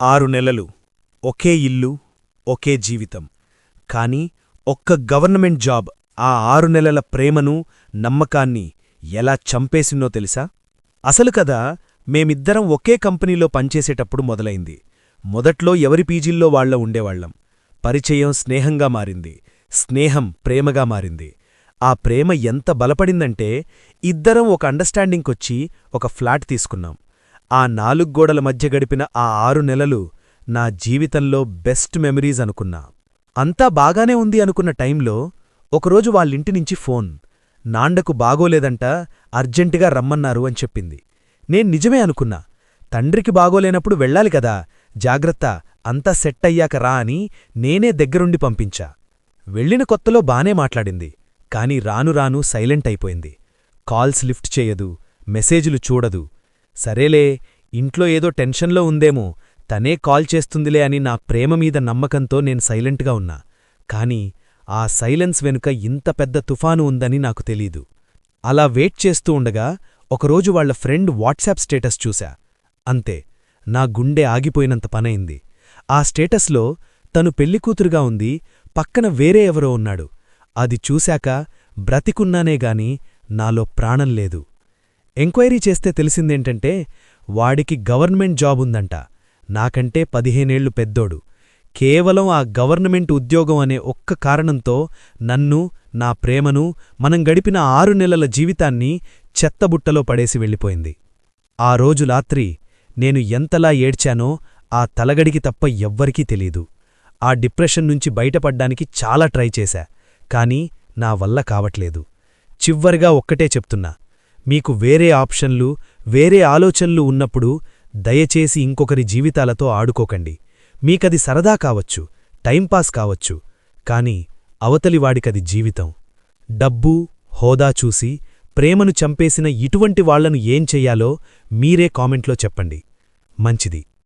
ఆరు నెలలు ఒకే ఇల్లు ఒకే జీవితం. కాని ఒక్క గవర్నమెంట్ జాబ్ ఆ ఆరు నెలల ప్రేమను నమ్మకాన్ని ఎలా చంపేసిందో తెలుసా? అసలు కదా మేమిద్దరం ఒకే కంపెనీలో పనిచేసేటప్పుడు మొదలైంది. మొదట్లో ఎవరి పీజీల్లో వాళ్ళ ఉండేవాళ్ళం పరిచయం స్నేహంగా మారింది. స్నేహం ప్రేమగా మారింది. ఆ ప్రేమ ఎంత బలపడిందంటే ఇద్దరం ఒక అండర్స్టాండింగ్కొచ్చి ఒక ఫ్లాట్ తీసుకున్నాం. ఆ నాలుగు గోడల మధ్య గడిపిన ఆ ఆరు నెలలు నా జీవితంలో బెస్ట్ మెమరీస్ అనుకున్నా. అంతా బాగానే ఉంది అనుకున్న టైంలో ఒకరోజు వాళ్ళింటినించి ఫోన్. నాండకు బాగోలేదంట అర్జెంటుగా రమ్మన్నారు అని చెప్పింది. నేను నిజమే అనుకున్నా. తండ్రికి బాగోలేనప్పుడు వెళ్ళాలి కదా జాగ్రత్త అంతా సెట్ అయ్యాక రా అని నేనే దగ్గరుండి పంపించా. వెళ్ళిన కొత్తలో బానే మాట్లాడింది కాని రాను రాను సైలెంట్ అయిపోయింది. కాల్స్ లిఫ్ట్ చేయదు మెసేజులు చూడదు సరేలే ఇంట్లో ఏదో టెన్షన్లో ఉందేమో తనే కాల్ చేస్తుందిలే అని నా ప్రేమ మీద నమ్మకంతో నేను సైలెంట్గా ఉన్నా. కాని ఆ సైలెన్స్ వెనుక ఇంత పెద్ద తుఫాను ఉందని నాకు తెలీదు. అలా వెయిట్ చేస్తూ ఉండగా ఒకరోజు వాళ్ళ ఫ్రెండ్ వాట్సాప్ స్టేటస్ చూశా. అంతే నా గుండె ఆగిపోయినంత పనైంది ఆ స్టేటస్లో తను పెళ్ళికూతురుగా ఉంది పక్కన వేరే ఎవరో ఉన్నాడు. అది చూశాక బ్రతికున్నానే గాని నాలో ప్రాణం లేదు. ఎంక్వైరీ చేస్తే తెలిసిందేంటంటే వాడికి గవర్నమెంట్ జాబ్ ఉందంట. నాకంటే పదిహేనేళ్ళు పెద్దోడు. కేవలం ఆ గవర్నమెంట్ ఉద్యోగం అనే ఒక్క కారణంతో నన్ను నా ప్రేమను మనం గడిపిన ఆరు నెలల జీవితాన్ని చెత్తబుట్టలో పడేసి వెళ్ళిపోయింది. ఆ రోజు రాత్రి నేను ఎంతలా ఏడ్చానో ఆ తలగడికి తప్ప ఎవ్వరికీ తెలీదు. ఆ డిప్రెషన్ నుంచి బయటపడ్డానికి చాలా ట్రై చేశా కాని నా వల్ల కావట్లేదు. చివ్వరిగా ఒక్కటే చెప్తున్నా మీకు వేరే ఆప్షన్లు వేరే ఆలోచనలు ఉన్నప్పుడు దయచేసి ఇంకొకరి జీవితాలతో ఆడుకోకండి. మీకది సరదా కావచ్చు టైంపాస్ కావచ్చు కాని అవతలివాడికది జీవితం. డబ్బు హోదా చూసి ప్రేమను చంపేసిన ఇటువంటి వాళ్ళను ఏం చెయ్యాలో మీరే కామెంట్లో చెప్పండి. మంచిది.